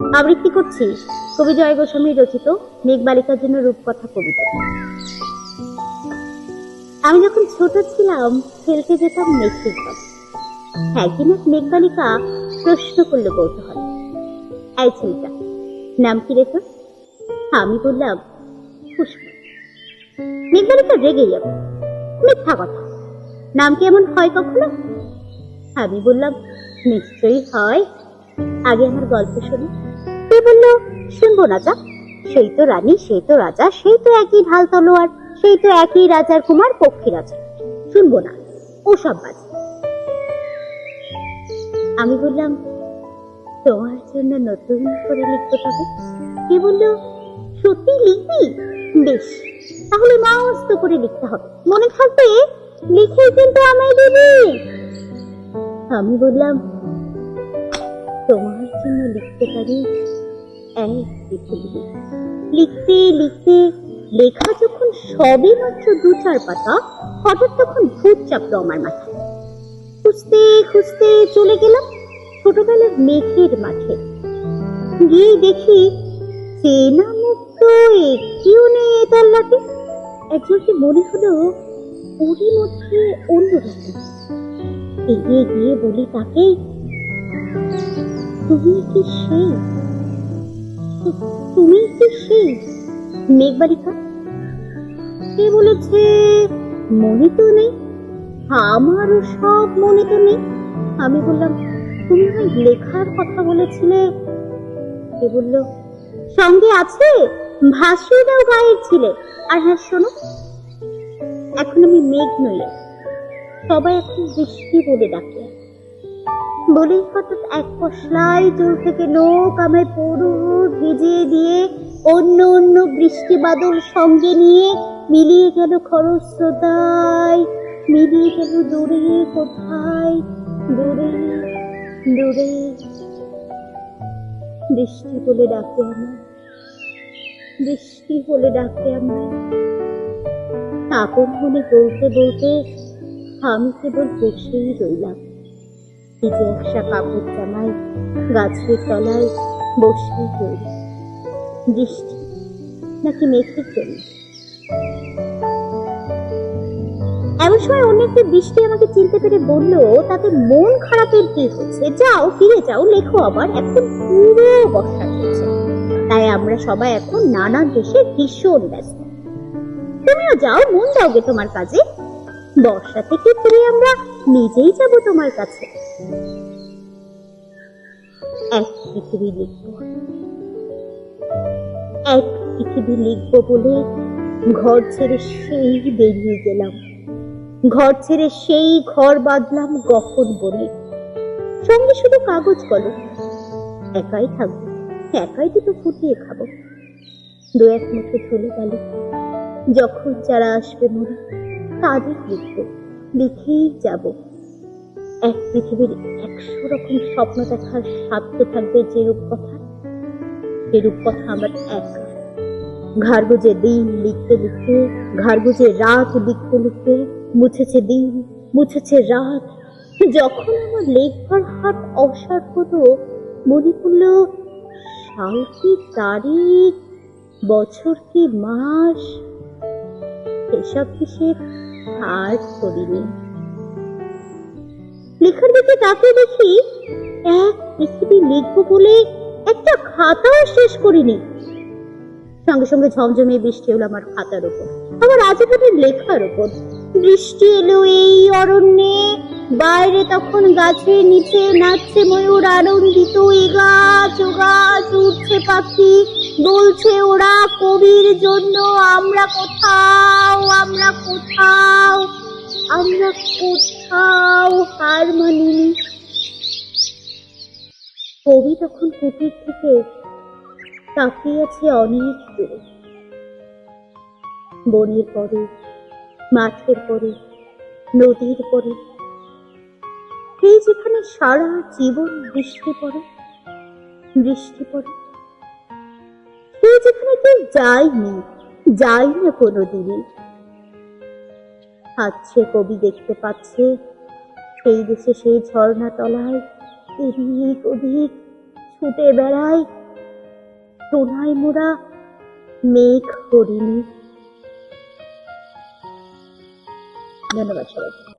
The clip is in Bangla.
আবৃত্তি করছি? কবি জয় গোস্বামী রচিত মেঘবালিকার জন্য রূপকথা কবিতা। আমি যখন ছোট ছিলাম, খেলতে যেতাম মেঘের একদিন এক মেঘবালিকা প্রশ্ন করল কৌতূহল। এই ছেলেটা, নাম কি রেখো আমি বললাম, পুষ্প। মেঘবালিকা রেগে যাবে মিথ্যা কথা। নাম কি এমন হয় কখনো? আমি বললাম, নিশ্চয়ই হয়। আগে আমার গল্প শুনি। সে বলল, শুনব না যা। সেই তো রানী, সেই তো রাজা, সেই তো একই ঢাল তলোয়ার, সেই তো একই রাজার কুমার, পক্ষী রাজা। শুনব না ওসব বাজ। আমি বললাম, তোমার জন্য নতুন করে লিখতে হবে কে বলল, সত্যি লিখবি? বেশ, তাহলে মস্ত করে লিখতে হবে। মনে থাকবে, লিখে কিন্তু আমায় দিবি। আমি বললাম তোমার জন্য লিখতে পারি এক পৃথিবী লিখতে লিখতে লেখা যখন সবে মাত্র দু চার পাতা, হঠাৎ তখন ভূত চাপলো আমার মাথায়। খুঁজতে খুঁজতে চলে গেলাম ছোটবেলার মেঘের মাঠে। গিয়ে দেখি চেনা মুখ তো একটিও নেই তল্লাটে। একজনকে মনে হলো ওরই মধ্যে অন্যরকম। এগিয়ে গিয়ে বলি, তাকে তুমি কি তু- তুমি কি সেই মেঘবালিকা, সে বলেছে, মনে তো নেই। আমারও সব মনে তো নেই। আমি বললাম, তুমি লেখার কথা বলেছিলে। সে বলল, সঙ্গে আছে ভাসুরাও গায়ের ছিলে। আর হ্যাঁ শোনো, এখন আমি মেঘ নই। আর। সবাই এখন বৃষ্টি বলে ডাকে। বলেই হঠাৎ এক পশলাই চুল থেকে লোক আমায় পুরো ভিজিয়ে দিয়ে অন্য অন্য বৃষ্টি বাদল সঙ্গে নিয়ে মিলিয়ে গেল খরস্রোতায়, মিলিয়ে গেল দূরে কোথায়, দূরে দূরে। বৃষ্টি বলে ডাকে আমায়, বৃষ্টি বলে ডাকে আমায়। আপন মনে বলতে বলতে আমি কেবল বসেই রইলাম। ভিজে একসা কাপড় জামায় গাছের তলায় বসে বৃষ্টি নাকি মেঘের জন্য? এমন সময় অন্য বৃষ্টি আমাকে চিনতে পেরে বলল, তাতে মন খারাপের কি হচ্ছে? যাও, ফিরে যাও। লেখো আবার, এখন পুরো বর্ষা চলছে। তাই আমরা সবাই এখন নানান দেশে ভীষণ ব্যস্ত। তুমিও যাও, মন দাও গে তোমার কাজে। বর্ষা থেকে ফিরে আমরা নিজেই যাব তোমার কাছে। এক পৃথিবী লিখব। এক পৃথিবী লিখব বলে ঘর ছেড়ে সেই বেরিয়ে গেলাম। ঘর ছেড়ে সেই ঘর বাঁধলাম গহন বলে সঙ্গে শুধু কাগজ কলম একাই থাকব, একাই দুটো ফুটিয়ে খাব। দু এক মুঠো ধুলে গেল যখন যারা আসবে মনে, তাদের লিখব। লিখেই যাব। এক পৃথিবীর একশো রকম স্বপ্ন দেখার সাধ্য থাকবে যে রূপকথা। যে রূপকথা আমার এক। গুজে দিন লিখতে লিখতে গুজে রাত লিখতে লিখতে মুছেছে দিন, মুছেছে রাত। যখন আমার লেখবার হাত অসার হতো মনে পড়ল, সাল কি তারিখ, বছর কি মাস, এসব হিসেব আর করিনি। লেখার দিকে তাকিয়ে দেখি এক পৃথিবী লিখব বলে একটা খাতাও শেষ করিনি। সঙ্গে সঙ্গে বৃষ্টি আমার খাতার উপর। আমার লেখার উপর। বৃষ্টি এলো এই অরণ্যে, বাইরে তখন গাছের নিচে নাচছে ময়ূর আনন্দিত গাছ, ও গাছ, উঠছে পাখি, বলছে ওরা কবির জন্য আমরা কোথাও আমরা কোথাও আমরা কোথাও হার মানিনি। কবি তখন কুটির থেকে তাকিয়ে আছে অনেক দূরে। বনের পরে, মাঠের পরে, নদীর পরে সেই যেখানে সারা জীবন বৃষ্টি পড়ে বৃষ্টি পড়ে সেই যেখানে কেউ যায়নি যাই না কোনোদিনই সে কবি দেখতে পাচ্ছে। সেই দেশে সেই ঝর্ণা তলায় এদিক ছুটে বেড়ায়। সোনায় মোড়া মেঘ করিনি। ধন্যবাদ সবাই